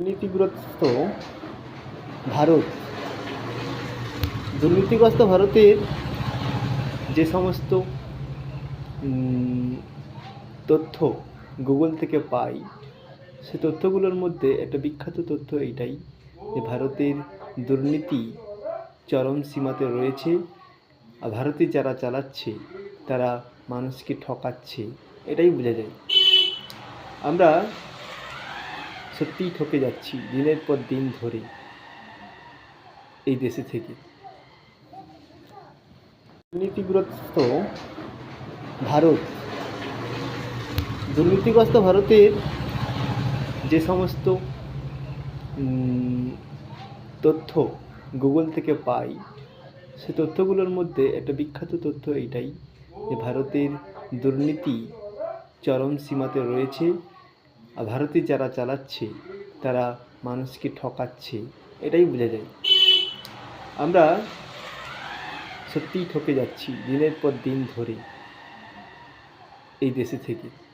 দুর্নীতিগ্রস্ত ভারত। দুর্নীতিগ্রস্ত ভারতের যে সমস্ত তথ্য গুগল থেকে পাই, সে তথ্যগুলোর মধ্যে একটা বিখ্যাত তথ্য এইটাই যে ভারতের দুর্নীতি চরম সীমাতে রয়েছে আর ভারতে যারা চালাচ্ছে, তারা মানুষকে ঠকাচ্ছে, এটাই বোঝা যায়। আমরা সত্যিই ঠকে যাচ্ছি দিনের পর দিন ধরে এই দেশে থেকে। দুর্নীতিগ্রস্ত ভারত, দুর্নীতিগ্রস্ত ভারতের যে সমস্ত তথ্য গুগল থেকে পাই, সে তথ্যগুলোর মধ্যে একটা বিখ্যাত তথ্য এটাই যে ভারতের দুর্নীতি চরম সীমাতে রয়েছে। ভারতে যারা চালাচ্ছে, তারা মানুষকে ঠকাচ্ছে, এটাই বোঝা যায়। আমরা সত্যিই ঠকে যাচ্ছি দিনের পর দিন ধরে এই দেশে থেকে।